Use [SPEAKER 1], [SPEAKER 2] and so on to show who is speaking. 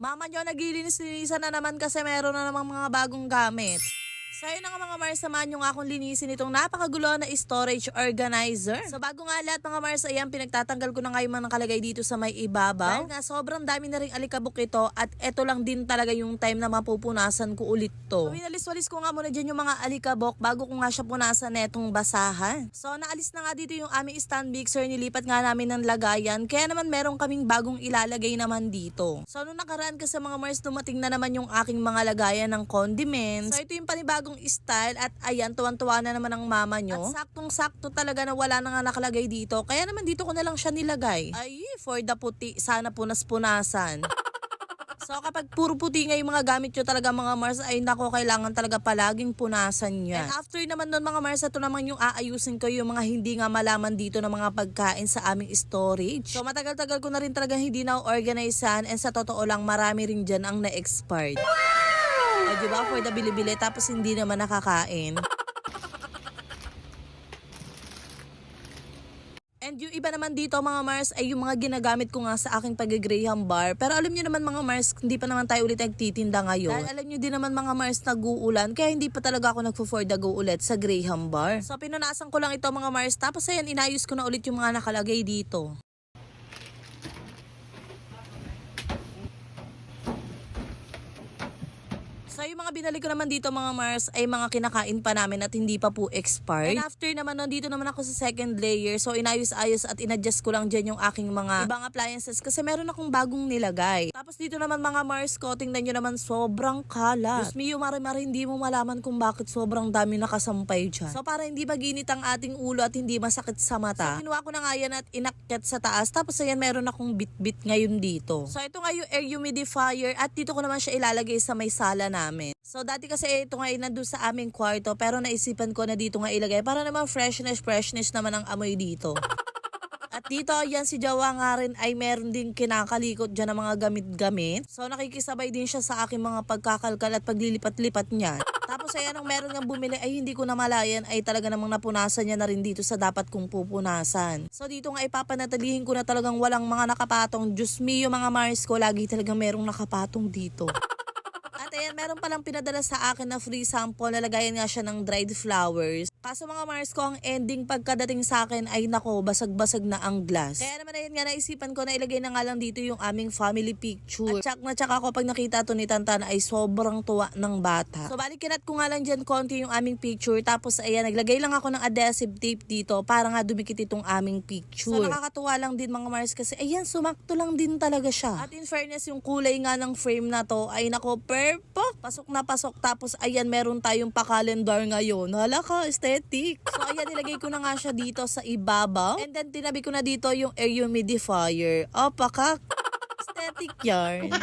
[SPEAKER 1] Mama nyo, naglilinis-linisan na naman kasi meron na namang mga bagong gamit. Yun na nga mga Mars, samahan nyo nga akong linisin itong napakagulo na storage organizer. So bago nga lahat mga Mars, ayan, pinagtatanggal ko na nga yung mga nakalagay dito sa may ibabaw. Dahil nga sobrang dami na rin alikabok ito at eto lang din talaga yung time na mapupunasan ko ulit to. So winalis-walis ko nga muna dyan yung mga alikabok bago ko nga siya punasan netong basahan. So naalis na nga dito yung aming stand mixer, nilipat nga namin ng lagayan. Kaya naman meron kaming bagong ilalagay naman dito. So nung nakaraan kasi mga Mars, dumating na naman yung aking mga lagayan ng condiments. So ito yung panibagong style at ayan, tuwan-tuwa na naman ang mama nyo. At saktong-sakto talaga na wala na nga nakalagay dito. Kaya naman dito ko na lang siya nilagay. Ay, for the puti, sana punas-punasan. So kapag puro puti nga yung mga gamit nyo talaga mga Mars, ay nako, kailangan talaga palaging punasan yan. And after naman nun mga Mars, ito naman yung aayusin ko yung mga hindi nga malaman dito ng mga pagkain sa aming storage. So matagal-tagal ko na rin talaga hindi na-organizean and sa totoo lang marami rin dyan ang na-expired. O diba, for the bili-bili tapos hindi naman nakakain. And yung iba naman dito mga Mars ay yung mga ginagamit ko nga sa aking pag-graham bar. Pero alam nyo naman mga Mars, hindi pa naman tayo ulit nagtitinda ngayon. Dahil alam nyo din naman mga Mars, nag-uulan. Kaya hindi pa talaga ako nagpo-for the go ulit sa graham bar. So pinunasan ko lang ito mga Mars. Tapos ayan, inayos ko na ulit yung mga nakalagay dito. So yung mga binalik ko naman dito mga Mars ay mga kinakain pa namin at hindi pa po expired. And after naman nun, dito naman ako sa second layer. So inayos-ayos at inadjust ko lang dyan yung aking mga ibang appliances kasi meron akong bagong nilagay. Tapos dito naman mga Mars ko, tingnan nyo naman sobrang kalat. Diyos mio, mare-mare hindi mo malaman kung bakit sobrang dami nakasampay dyan. So para hindi maginit ang ating ulo at hindi masakit sa mata. So kinuha ko na nga yan at inakyat sa taas. Tapos ayan, meron akong bit-bit ngayon dito. So ito nga yung air humidifier at dito ko naman siya ilalagay sa may sala namin. So dati kasi ito nga ay nandun sa aming kwarto pero naisipan ko na dito nga ilagay para naman freshness freshness naman ang amoy dito. At dito, yan si Jawa nga rin ay meron din kinakalikot dyan ng mga gamit-gamit. So nakikisabay din siya sa aking mga pagkakalkal at paglilipat-lipat niya. Tapos ayan, nung meron nga bumili ay hindi ko na malayan ay talaga namang napunasan niya na rin dito sa dapat kong pupunasan. So dito nga ipapanatalihin ko na talagang walang mga nakapatong. Diyos mio mga Mars ko, lagi talagang merong nakapatong dito. Meron palang pinadala sa akin na free sample. Nalagayan nga siya ng dried flowers. Kaso mga Mars ko, ang ending pagkadating sa akin ay nako, basag-basag na ang glass. Kaya naman ayun nga, naisipan ko na ilagay na nga lang dito yung aming family picture. At tsak na tsak ako pag nakita to ni Tantan ay sobrang tuwa ng bata. So balik kinat ko nga lang dyan konti yung aming picture. Tapos ayan, naglagay lang ako ng adhesive tape dito para nga dumikit itong aming picture. So nakakatuwa lang din mga Mars kasi ayan, sumakto lang din talaga siya. At in fairness, yung kulay nga ng frame na to ay nako, perfect. Pasok na pasok. Tapos ayan, meron tayong pa-calendar ngayon. Hala ka, aesthetic. So ayan, nilagay ko na nga siya dito sa ibabaw. And then tinabi ko na dito yung air humidifier. Pakak. Aesthetic yarn.